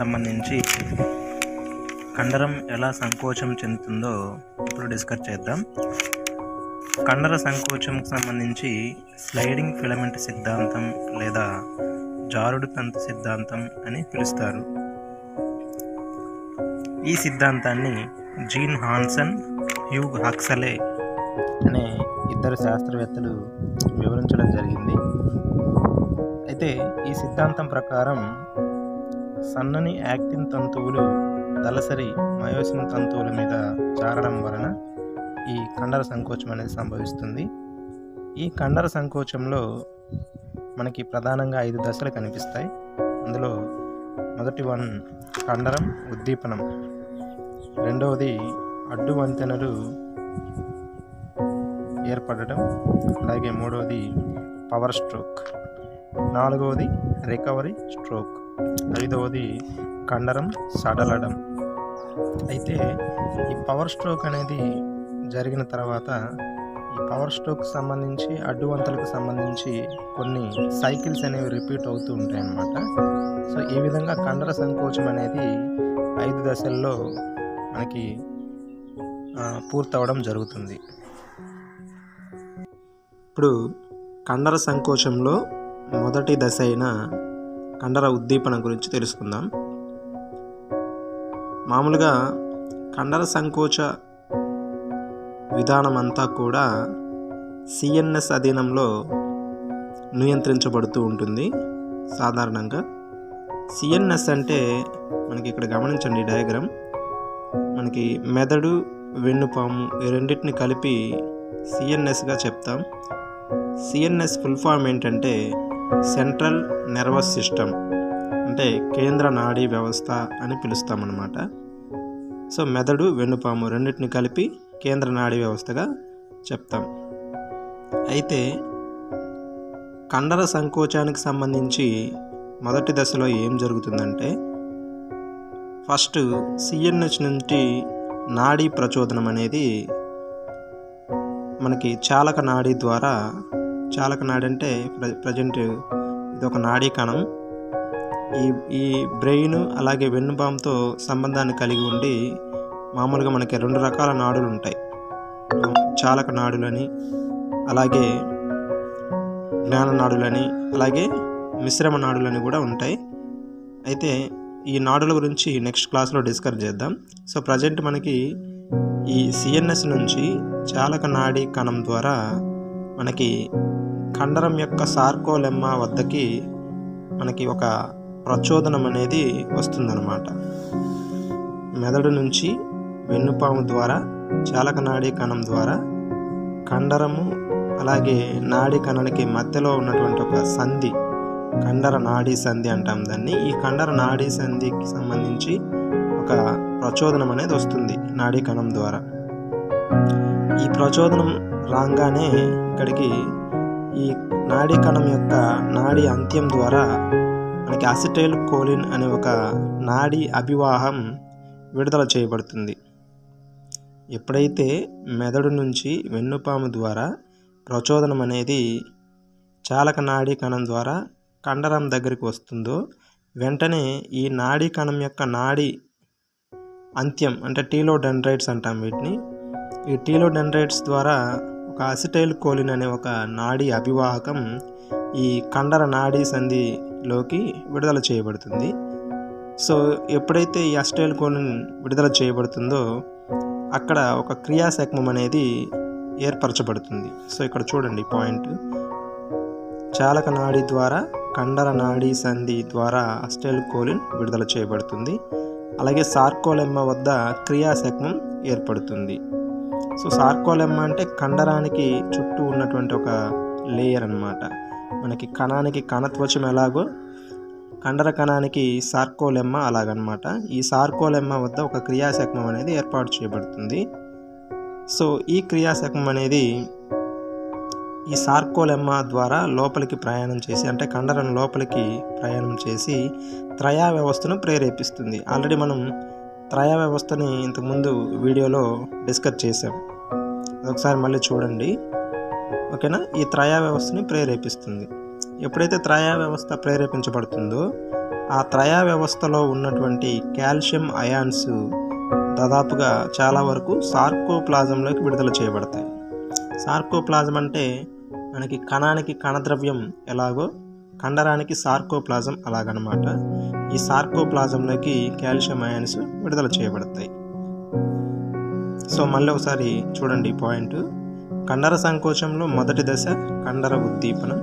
సంబంధించి కండరం ఎలా సంకోచం చెందుతుందో ఇప్పుడు డిస్కస్ చేద్దాం. కండర సంకోచంకు సంబంధించి స్లైడింగ్ ఫిలమెంట్ సిద్ధాంతం లేదా జారుడు తంతు సిద్ధాంతం అని పిలుస్తారు. ఈ సిద్ధాంతాన్ని జీన్ హాన్సన్ హ్యూగ్ హక్సలే అనే ఇద్దరు శాస్త్రవేత్తలు వివరించడం జరిగింది. అయితే ఈ సిద్ధాంతం ప్రకారం సన్నని యాక్టిన్ తంతువులు దళసరి మయోసిన్ తంతువుల మీద జారడం వలన ఈ కండర సంకోచం అనేది సంభవిస్తుంది. ఈ కండర సంకోచంలో మనకి ప్రధానంగా ఐదు దశలు కనిపిస్తాయి. అందులో మొదటి వన్ కండరం ఉద్దీపనం. రెండవది అడ్డు వంతెనలు ఏర్పడడం అలాగే మూడవది పవర్ స్ట్రోక్. నాలుగవది రికవరీ స్ట్రోక్. ఐదవది కండరం సడలడం. అయితే ఈ పవర్ స్ట్రోక్ అనేది జరిగిన తర్వాత ఈ పవర్ స్ట్రోక్ సంబంధించి అడ్డువంతలకు సంబంధించి కొన్ని సైకిల్స్ అనేవి రిపీట్ అవుతూ ఉంటాయి అన్నమాట. సో ఈ విధంగా కండర సంకోచం అనేది ఐదు దశల్లో మనకి పూర్తవడం జరుగుతుంది. ఇప్పుడు కండర సంకోచంలో మొదటి దశ అయిన కండర ఉద్దీపన గురించి తెలుసుకుందాం. మామూలుగా కండర సంకోచ విధానం అంతా కూడా సిఎన్ఎస్ అధీనంలో నియంత్రించబడుతూ ఉంటుంది. సాధారణంగా సిఎన్ఎస్ అంటే మనకి ఇక్కడ గమనించండి డయాగ్రామ్. మనకి మెదడు వెన్నుపాము ఈ రెండింటిని కలిపి సిఎన్ఎస్గా చెప్తాం. సిఎన్ఎస్ ఫుల్ ఫామ్ ఏంటంటే సెంట్రల్ నర్వస్ సిస్టమ్ అంటే కేంద్ర నాడీ వ్యవస్థ అని పిలుస్తామన్నమాట. సో మెదడు వెన్నుపాము రెండింటిని కలిపి కేంద్ర నాడీ వ్యవస్థగా చెప్తాం. అయితే కండర సంకోచానికి సంబంధించి మొదటి దశలో ఏం జరుగుతుందంటే ఫస్ట్ సిఎన్హెచ్ నుంచి నాడీ ప్రచోదనం అనేది మనకి చాలక నాడీ ద్వారా చాలక నాడి అంటే ప్ర ప్రజెంట్ ఇది ఒక నాడీ కణం ఈ ఈ బ్రెయిన్ అలాగే వెన్నుపాముతో సంబంధాన్ని కలిగి ఉండి మామూలుగా మనకి రెండు రకాల నాడులు ఉంటాయి చాలక నాడులని అలాగే జ్ఞాన నాడులని అలాగే మిశ్రమ నాడులని కూడా ఉంటాయి. అయితే ఈ నాడుల గురించి నెక్స్ట్ క్లాస్లో డిస్కస్ చేద్దాం. సో ప్రజెంట్ మనకి ఈ సిఎన్ఎస్ నుంచి చాలక నాడీ కణం ద్వారా మనకి కండరం యొక్క సార్కోలెమ్మ వద్దకి మనకి ఒక ప్రచోదనం అనేది వస్తుందన్నమాట. మెదడు నుంచి వెన్నుపాము ద్వారా చాలక నాడీ కణం ద్వారా కండరము అలాగే నాడీ కణానికి మధ్యలో ఉన్నటువంటి ఒక సంధి కండర నాడీ సంధి అంటాం దాన్ని. ఈ కండర నాడీ సంధికి సంబంధించి ఒక ప్రచోదనం అనేది వస్తుంది నాడీ కణం ద్వారా. ఈ ప్రచోదనం రాగానే ఇక్కడికి ఈ నాడీ కణం యొక్క నాడీ అంత్యం ద్వారా మనకి అసిటైల్ కోలిన్ అనే ఒక నాడీ అభివాహం విడుదల చేయబడుతుంది. ఎప్పుడైతే మెదడు నుంచి వెన్నుపాము ద్వారా ప్రచోదనం అనేది చాలక నాడీ కణం ద్వారా కండరం దగ్గరికి వస్తుందో వెంటనే ఈ నాడీ కణం యొక్క నాడీ అంత్యం అంటే టీలోడెండ్రైట్స్ అంటాం వీటిని. ఈ టీలోడెండ్రైట్స్ ద్వారా ఒక అసిటైల్ కోలిన్ అనే ఒక నాడీ అభివాహకం ఈ కండర నాడీ సంధిలోకి విడుదల చేయబడుతుంది. సో ఎప్పుడైతే ఈ అస్టైల్ కోలిన్ విడుదల చేయబడుతుందో అక్కడ ఒక క్రియాశక్మం అనేది ఏర్పరచబడుతుంది. సో ఇక్కడ చూడండి పాయింట్. చాలక నాడీ ద్వారా కండర నాడీ సంధి ద్వారా అస్టైల్ కోలిన్ విడుదల చేయబడుతుంది. అలాగే సార్కోలెమ్మ వద్ద క్రియాశక్మం ఏర్పడుతుంది. సో సార్కోలెమ్మ అంటే కండరానికి చుట్టూ ఉన్నటువంటి ఒక లేయర్ అన్నమాట. మనకి కణానికి కణత్వచం ఎలాగో కండర కణానికి సార్కోలెమ్మ అలాగనమాట ఈ సార్కోలెమ్మ వద్ద ఒక క్రియాశక్మం అనేది ఏర్పాటు చేయబడుతుంది. సో ఈ క్రియాశకం అనేది ఈ సార్కోలెమ్మ ద్వారా లోపలికి ప్రయాణం చేసి అంటే కండరం లోపలికి ప్రయాణం చేసి త్రయా వ్యవస్థను ప్రేరేపిస్తుంది. ఆల్రెడీ మనం త్రయ వ్యవస్థని ఇంతకుముందు వీడియోలో డిస్కస్ చేశాం. ఒకసారి మళ్ళీ చూడండి. ఓకేనా? ఈ త్రయ వ్యవస్థని ప్రేరేపిస్తుంది. ఎప్పుడైతే త్రయ వ్యవస్థ ప్రేరేపించబడుతుందో ఆ త్రయా వ్యవస్థలో ఉన్నటువంటి కాల్షియం అయాన్స్ దాదాపుగా చాలా వరకు సార్కోప్లాజంలోకి విడుదల చేయబడతాయి. సార్కోప్లాజం అంటే మనకి కణానికి కణద్రవ్యం ఎలాగో కండరానికి సార్కోప్లాజం అలాగనమాట. ఈ సార్కోప్లాజంలోకి కాల్షియం అయాన్స్ విడుదల చేయబడతాయి. సో మళ్ళీ ఒకసారి చూడండి పాయింట్. కండర సంకోచంలో మొదటి దశ కండర ఉద్దీపనం.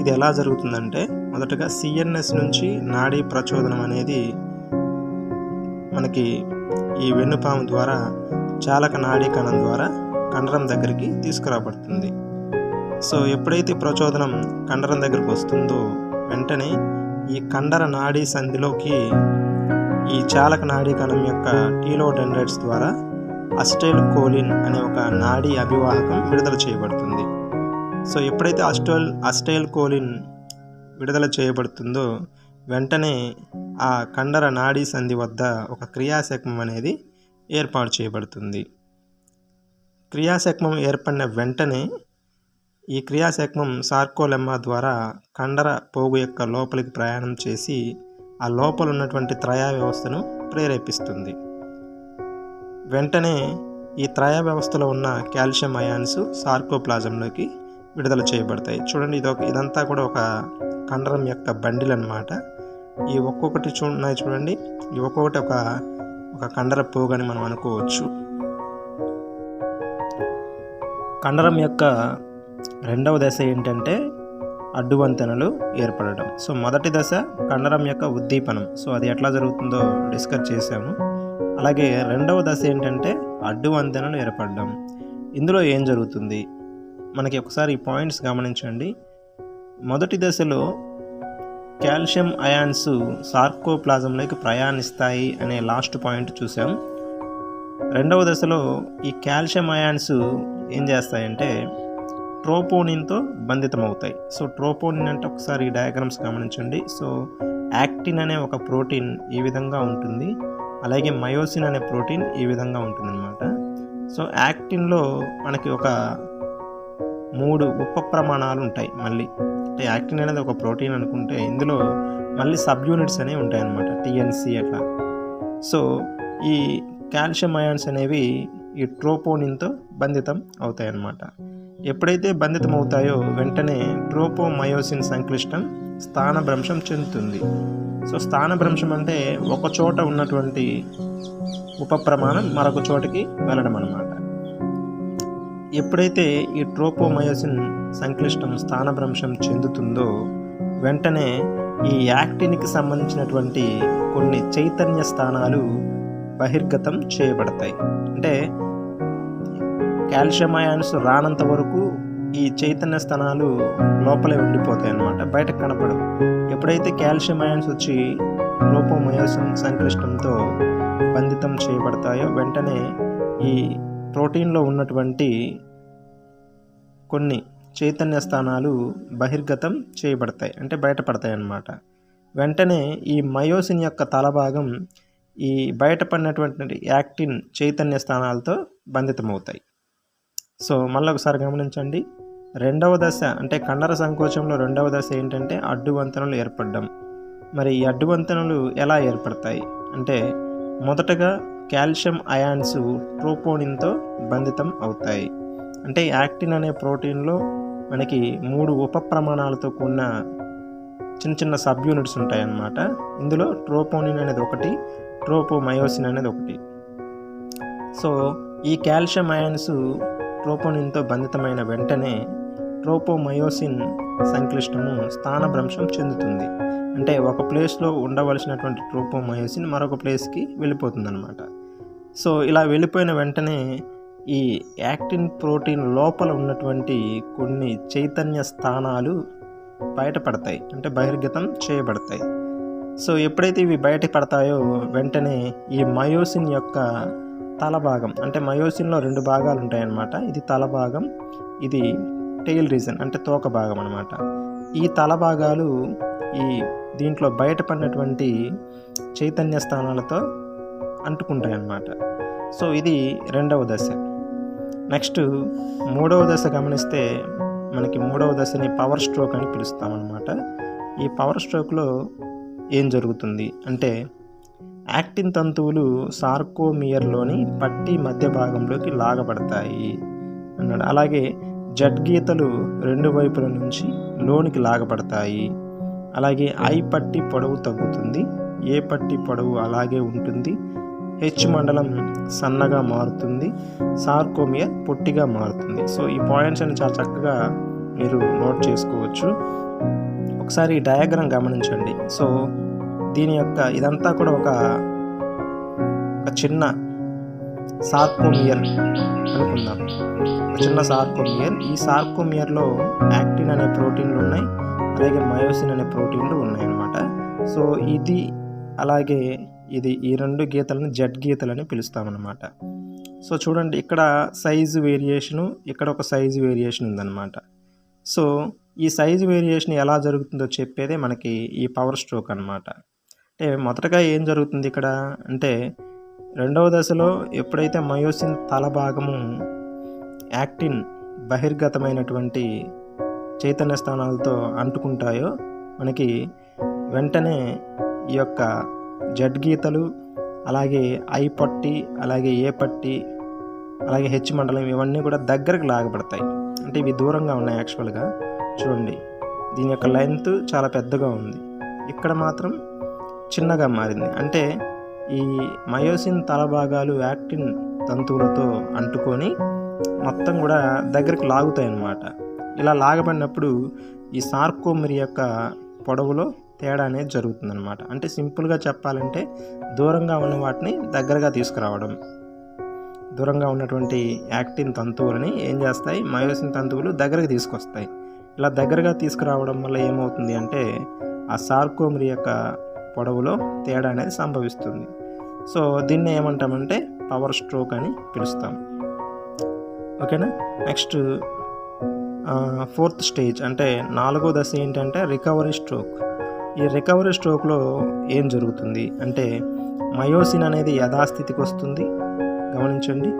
ఇది ఎలా జరుగుతుందంటే మొదటగా సిఎన్ఎస్ నుంచి నాడీ ప్రచోదనం అనేది మనకి ఈ వెన్నుపాము ద్వారా చాలక నాడీ కణం ద్వారా కండరం దగ్గరికి తీసుకురాబడుతుంది. సో ఎప్పుడైతే ప్రచోదనం కండరం దగ్గరకు వస్తుందో వెంటనే ఈ కండర నాడీ సంధిలోకి ఈ చాలక నాడీ కణం యొక్క టీలోడెండ్రైట్స్ ద్వారా అస్టైల్ కోలిన్ అనే ఒక నాడీ అభివాహకం విడుదల చేయబడుతుంది. సో ఎప్పుడైతే అస్టైల్ అస్టైల్ కోలిన్ విడుదల చేయబడుతుందో వెంటనే ఆ కండర నాడీ సంధి వద్ద ఒక క్రియాశకమం అనేది ఏర్పాటు చేయబడుతుంది. క్రియాశకమం ఏర్పడిన వెంటనే ఈ క్రియాశక్మం సార్కోలెమ్మా ద్వారా కండర పోగు యొక్క లోపలికి ప్రయాణం చేసి ఆ లోపల ఉన్నటువంటి త్రయా వ్యవస్థను ప్రేరేపిస్తుంది. వెంటనే ఈ త్రయ వ్యవస్థలో ఉన్న కాల్షియం అయాన్స్ సార్కోప్లాజంలోకి విడుదల చేయబడతాయి. చూడండి ఇది ఒక ఇదంతా కూడా ఒక కండరం యొక్క బండిల్ అనమాట ఈ ఒక్కొక్కటి చూడున్నాయి చూడండి. ఈ ఒక్కొక్కటి ఒక ఒక కండర పోగని మనం అనుకోవచ్చు. కండరం యొక్క రెండవ దశ ఏంటంటే అడ్డువంతెనలు ఏర్పడడం. సో మొదటి దశ కండరం యొక్క ఉద్దీపనం. సో అది ఎట్లా జరుగుతుందో డిస్కస్ చేసాము అలాగే రెండవ దశ ఏంటంటే అడ్డు వంతెనలు ఏర్పడడం. ఇందులో ఏం జరుగుతుంది? మనకి ఒకసారి ఈ పాయింట్స్ గమనించండి. మొదటి దశలో కాల్షియం అయాన్స్ సార్కోప్లాజంలోకి ప్రయాణిస్తాయి అనే లాస్ట్ పాయింట్ చూసాం రెండవ దశలో ఈ కాల్షియం అయాన్స్ ఏం చేస్తాయంటే ట్రోపోనిన్తో బంధితమవుతాయి. సో ట్రోపోనిన్ అంటే ఒకసారి ఈ డయాగ్రామ్స్ గమనించండి. సో యాక్టిన్ అనే ఒక ప్రోటీన్ ఈ విధంగా ఉంటుంది. అలాగే మయోసిన్ అనే ప్రోటీన్ ఈ విధంగా ఉంటుందన్నమాట. సో యాక్టిన్లో మనకి ఒక మూడు ఉప ప్రమాణాలు ఉంటాయి మళ్ళీ. అంటే యాక్టిన్ అనేది ఒక ప్రోటీన్ అనుకుంటే ఇందులో మళ్ళీ సబ్ యూనిట్స్ అనేవి ఉంటాయన్నమాట. టిఎన్సి అట్లా. సో ఈ కాల్షియం అయాన్స్ అనేవి ఈ ట్రోపోనిన్తో బంధితం అవుతాయి అన్నమాట ఎప్పుడైతే బంధితం అవుతాయో వెంటనే ట్రోపోమయోసిన్ సంక్లిష్టం స్థానభ్రంశం చెందుతుంది. సో స్థానభ్రంశం అంటే ఒక చోట ఉన్నటువంటి ఉప ప్రమాణం మరొక చోటికి వెళ్ళడం అనమాట ఎప్పుడైతే ఈ ట్రోపోమయోసిన్ సంక్లిష్టం స్థానభ్రంశం చెందుతుందో వెంటనే ఈ యాక్టిన్కి సంబంధించినటువంటి కొన్ని చైతన్య స్థానాలు బహిర్గతం చేయబడతాయి. అంటే కాల్షియం అయాన్స్ రానంత వరకు ఈ చైతన్య స్థానాలు లోపలే ఉండిపోతాయి అన్నమాట బయటకు కనపడవు. ఎప్పుడైతే కాల్షియం అయాన్స్ వచ్చి లోపోమయోసిన్ సంక్లిష్టంతో బంధితం చేయబడతాయో వెంటనే ఈ ప్రోటీన్లో ఉన్నటువంటి కొన్ని చైతన్య స్థానాలు బహిర్గతం చేయబడతాయి అంటే బయటపడతాయి అన్నమాట వెంటనే ఈ మయోసిన్ యొక్క తలభాగం ఈ బయటపడినటువంటి యాక్టిన్ చైతన్య స్థానాలతో బంధితమవుతాయి. సో మళ్ళీ ఒకసారి గమనించండి. రెండవ దశ అంటే కండర సంకోచంలో రెండవ దశ ఏంటంటే అడ్డు వంతెనలు ఏర్పడడం. మరి ఈ అడ్డు వంతెనలు ఎలా ఏర్పడతాయి? అంటే మొదటగా కాల్షియం అయాన్స్ ట్రోపోనిన్తో బంధితం అవుతాయి. అంటే యాక్టిన్ అనే ప్రోటీన్లో మనకి మూడు ఉప ప్రమాణాలతో కూడిన చిన్న చిన్న సబ్ యూనిట్స్ ఉంటాయన్నమాట. ఇందులో ట్రోపోనిన్ అనేది ఒకటి ట్రోపోమయోసిన్ అనేది ఒకటి. సో ఈ కాల్షియం అయాన్స్ ట్రోపోనిన్తో బంధితమైన వెంటనే ట్రోపోమయోసిన్ సంక్లిష్టము స్థానభ్రంశం చెందుతుంది. అంటే ఒక ప్లేస్లో ఉండవలసినటువంటి ట్రోపోమయోసిన్ మరొక ప్లేస్కి వెళ్ళిపోతుంది అనమాట సో ఇలా వెళ్ళిపోయిన వెంటనే ఈ యాక్టిన్ ప్రోటీన్ లోపల ఉన్నటువంటి కొన్ని చైతన్య స్థానాలు బయటపడతాయి. అంటే బహిర్గతం చేయబడతాయి. సో ఎప్పుడైతే ఇవి బయటపడతాయో వెంటనే ఈ మయోసిన్ యొక్క తల భాగం అంటే మయోసిన్లో రెండు భాగాలు ఉంటాయన్నమాట ఇది తల భాగం ఇది టెయిల్ రీజన్ అంటే తోక భాగం అనమాట ఈ తల భాగాలు ఈ దీంట్లో బయటపడినటువంటి చైతన్య స్థానాలతో అంటుకుంటాయన్నమాట. సో ఇది రెండవ దశ. నెక్స్ట్ మూడవ దశ గమనిస్తే మనకి మూడవ దశని పవర్ స్ట్రోక్ అని పిలుస్తామన్నమాట. ఈ పవర్ స్ట్రోక్లో ఏం జరుగుతుంది అంటే యాక్టిన్ తంతువులు సార్కోమియర్లోని పట్టి మధ్య భాగంలోకి లాగబడతాయి అన్నాడు. అలాగే జడ్ గీతలు రెండు వైపుల నుంచి లోనికి లాగబడతాయి. అలాగే ఐ పట్టి పొడవు తగ్గుతుంది ఏ పట్టి పొడవు అలాగే ఉంటుంది హెచ్ మండలం సన్నగా మారుతుంది సార్కోమియర్ పొట్టిగా మారుతుంది. సో ఈ పాయింట్స్ అని చాలా చక్కగా మీరు నోట్ చేసుకోవచ్చు. ఒకసారి డయాగ్రామ్ గమనించండి. సో దీని యొక్క ఇదంతా కూడా ఒక ఒక చిన్న సార్కోమియర్ అనుకుందాం. ఒక చిన్న సార్కోమియర్. ఈ సార్కోమియర్లో యాక్టిన్ అనే ప్రోటీన్లు ఉన్నాయి. అలాగే మయోసిన్ అనే ప్రోటీన్లు ఉన్నాయన్నమాట. సో ఇది అలాగే ఇది ఈ రెండు గీతలను జడ్ గీతలని పిలుస్తామన్నమాట. సో చూడండి ఇక్కడ సైజు వేరియేషను ఇక్కడ ఒక సైజు వేరియేషన్ ఉందన్నమాట. సో ఈ సైజు వేరియేషన్ ఎలా జరుగుతుందో చెప్పేదే మనకి ఈ పవర్ స్ట్రోక్ అనమాట అంటే మొదటగా ఏం జరుగుతుంది ఇక్కడ అంటే రెండవ దశలో ఎప్పుడైతే మయోసిన్ తల భాగము యాక్టిన్ బహిర్గతమైనటువంటి చైతన్య స్థానాలతో అంటుకుంటాయో మనకి వెంటనే ఈ యొక్క జడ్ గీతలు అలాగే ఐ పట్టి అలాగే ఏ పట్టి అలాగే హెచ్ మండలం ఇవన్నీ కూడా దగ్గరకు లాగబడతాయి. అంటే ఇవి దూరంగా ఉన్నాయి యాక్చువల్గా. చూడండి దీని యొక్క లెంత్ చాలా పెద్దగా ఉంది. ఇక్కడ మాత్రం చిన్నగా మారింది. అంటే ఈ మయోసిన్ తల భాగాలు యాక్టిన్ తంతువులతో అంటుకొని మొత్తం కూడా దగ్గరికి లాగుతాయి అన్నమాట ఇలా లాగబడినప్పుడు ఈ సార్కోమిరి యొక్క పొడవులో తేడా అనేది జరుగుతుందన్నమాట. అంటే సింపుల్గా చెప్పాలంటే దూరంగా ఉన్న వాటిని దగ్గరగా తీసుకురావడం. దూరంగా ఉన్నటువంటి యాక్టిన్ తంతువులని ఏం చేస్తాయి? మయోసిన్ తంతువులు దగ్గరకు తీసుకొస్తాయి. ఇలా దగ్గరగా తీసుకురావడం వల్ల ఏమవుతుంది అంటే ఆ సార్కోమిరి యొక్క పొడవులో తేడా అనేది సంభవిస్తుంది. సో దీన్ని ఏమంటామంటే పవర్ స్ట్రోక్ అని పిలుస్తాం. ఓకేనా? నెక్స్ట్ ఫోర్త్ స్టేజ్ అంటే నాలుగో దశ ఏంటంటే రికవరీ స్ట్రోక్ ఈ రికవరీ స్ట్రోక్లో ఏం జరుగుతుంది అంటే మయోసిన్ అనేది యథాస్థితికి వస్తుంది. గమనించండి.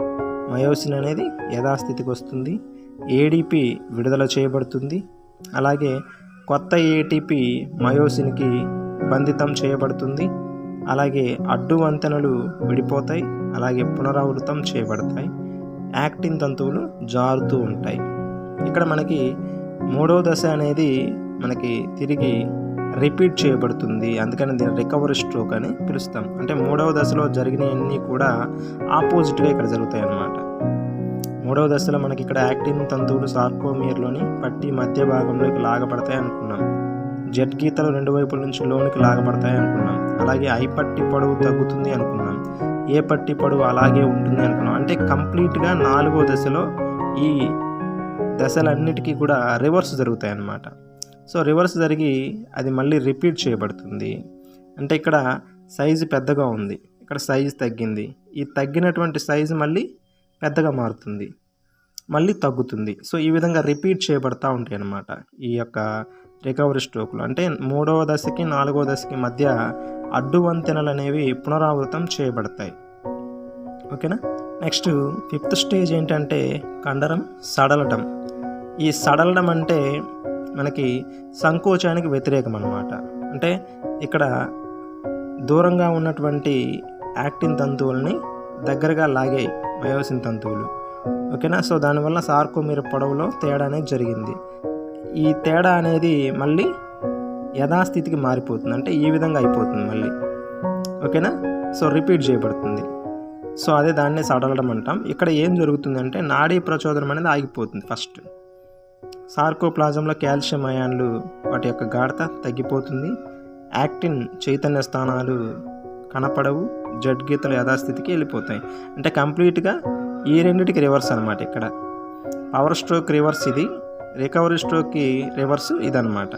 మయోసిన్ అనేది యథాస్థితికి వస్తుంది. ఏడిపి విడుదల చేయబడుతుంది. అలాగే కొత్త ఏటీపీ మయోసిన్కి బంధితం చేయబడుతుంది. అలాగే అడ్డు వంతెనలు విడిపోతాయి. అలాగే పునరావృతం చేయబడతాయి. యాక్టిన్ తంతువులు జారుతూ ఉంటాయి. ఇక్కడ మనకి మూడో దశ అనేది మనకి తిరిగి రిపీట్ చేయబడుతుంది. అందుకని దీన్ని రికవరీ స్ట్రోక్ అని పిలుస్తాం. అంటే మూడవ దశలో జరిగినవన్నీ కూడా ఆపోజిట్గా ఇక్కడ జరుగుతాయి అన్నమాట మూడవ దశలో మనకి ఇక్కడ యాక్టిన్ తంతువులు సార్కోమియర్లోని పట్టి మధ్య భాగంలోకి లాగబడతాయి అనుకున్నాం. జెట్ గీతలు రెండు వైపుల నుంచి లోనికి లాగబడతాయి అనుకున్నాం. అలాగే ఐ పట్టి పొడవు తగ్గుతుంది అనుకున్నాం. ఏ పట్టి పొడవు అలాగే ఉంటుంది అనుకున్నాం. అంటే కంప్లీట్గా నాలుగో దశలో ఈ దశలన్నిటికీ కూడా రివర్స్ జరుగుతాయి అన్నమాట సో రివర్స్ జరిగి అది మళ్ళీ రిపీట్ చేయబడుతుంది. అంటే ఇక్కడ సైజు పెద్దగా ఉంది. ఇక్కడ సైజు తగ్గింది. ఈ తగ్గినటువంటి సైజు మళ్ళీ పెద్దగా మారుతుంది. మళ్ళీ తగ్గుతుంది. సో ఈ విధంగా రిపీట్ చేయబడతా ఉంటాయి అన్నమాట ఈ యొక్క రికవరీ స్ట్రోకులు. అంటే మూడవ దశకి నాలుగవ దశకి మధ్య అడ్డు వంతెనలు అనేవి పునరావృతం చేయబడతాయి. ఓకేనా? నెక్స్ట్ ఫిఫ్త్ స్టేజ్ ఏంటంటే కండరం సడలడం ఈ సడలడం అంటే మనకి సంకోచానికి వ్యతిరేకం అనమాట అంటే ఇక్కడ దూరంగా ఉన్నటువంటి యాక్టిన్ తంతువుల్ని దగ్గరగా లాగే మయోసిన్ తంతువులు. ఓకేనా? సో దానివల్ల సార్కోమీర పొడవులో తేడా అనేది జరిగింది. ఈ తేడా అనేది మళ్ళీ యథాస్థితికి మారిపోతుంది. అంటే ఈ విధంగా అయిపోతుంది మళ్ళీ. ఓకేనా? సో రిపీట్ చేయబడుతుంది. సో అదే దాన్ని సడలడం అంటాం. ఇక్కడ ఏం జరుగుతుందంటే నాడీ ప్రచోదనం అనేది ఆగిపోతుంది ఫస్ట్. సార్కోప్లాజంలో కాల్షియం అయాన్లు వాటి యొక్క గాఢత తగ్గిపోతుంది. యాక్టిన్ చైతన్య స్థానాలు కనపడవు. జడ్ గీతలు యథాస్థితికి వెళ్ళిపోతాయి. అంటే కంప్లీట్గా ఈ రెండింటికి రివర్స్ అనమాట ఇక్కడ. పవర్ స్ట్రోక్ రివర్స్ ఇది. రికవరీ స్ట్రోక్కి రివర్స్ ఇదనమాట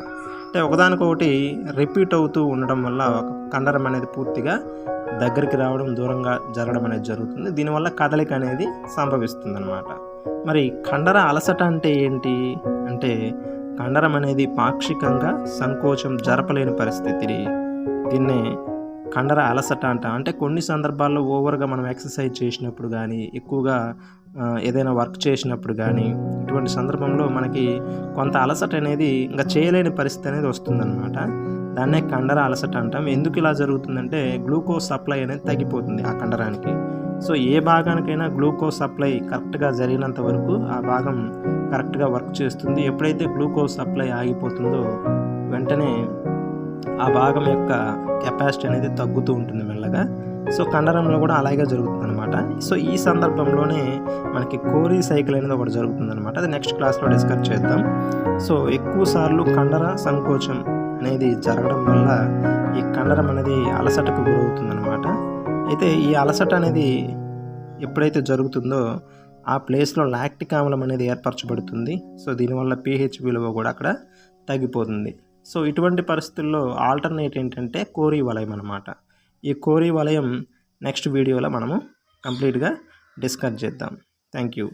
అంటే ఒకదానికొకటి రిపీట్ అవుతూ ఉండడం వల్ల ఒక కండరం అనేది పూర్తిగా దగ్గరికి రావడం దూరంగా జరగడం అనేది జరుగుతుంది. దీనివల్ల కదలిక అనేది సంభవిస్తుంది అనమాట మరి కండర అలసట అంటే ఏంటి? అంటే కండరం అనేది పాక్షికంగా సంకోచం జరపలేని పరిస్థితిని దీన్నే కండర అలసట అంట. అంటే కొన్ని సందర్భాల్లో ఓవర్గా మనం ఎక్సర్సైజ్ చేసినప్పుడు కానీ ఎక్కువగా ఏదైనా వర్క్ చేసినప్పుడు కానీ ఇటువంటి సందర్భంలో మనకి కొంత అలసట అనేది ఇంకా చేయలేని పరిస్థితి అనేది వస్తుందన్నమాట. దాన్నే కండర అలసట అంటాం. ఎందుకు ఇలా జరుగుతుందంటే గ్లూకోజ్ సప్లై అనేది తగ్గిపోతుంది ఆ కండరానికి. సో ఏ భాగానికైనా గ్లూకోజ్ సప్లై కరెక్ట్గా జరిగినంత వరకు ఆ భాగం కరెక్ట్గా వర్క్ చేస్తుంది. ఎప్పుడైతే గ్లూకోజ్ సప్లై ఆగిపోతుందో వెంటనే ఆ భాగం యొక్క కెపాసిటీ అనేది తగ్గుతూ ఉంటుంది మెల్లగా. సో కండరంలో కూడా అలాగే జరుగుతుంది అనమాట సో ఈ సందర్భంలోనే మనకి కోరీ సైకిల్ అనేది ఒకటి జరుగుతుంది అనమాట అది నెక్స్ట్ క్లాస్లో డిస్కస్ చేద్దాం. సో ఎక్కువ సార్లు కండర సంకోచం అనేది జరగడం వల్ల ఈ కండరం అనేది అలసటకు గురవుతుంది అనమాట అయితే ఈ అలసట అనేది ఎప్పుడైతే జరుగుతుందో ఆ ప్లేస్లో లాక్టిక్ ఆమ్లం అనేది ఏర్పరచబడుతుంది. సో దీనివల్ల పీహెచ్ విలువ కూడా అక్కడ తగ్గిపోతుంది. సో ఇటువంటి పరిస్థితుల్లో ఆల్టర్నేట్ ఏంటంటే కోరీ వలయం అనమాట ఈ కోరి వలయం నెక్స్ట్ వీడియోలో మనము కంప్లీట్గా డిస్కస్ చేద్దాం. Thank you.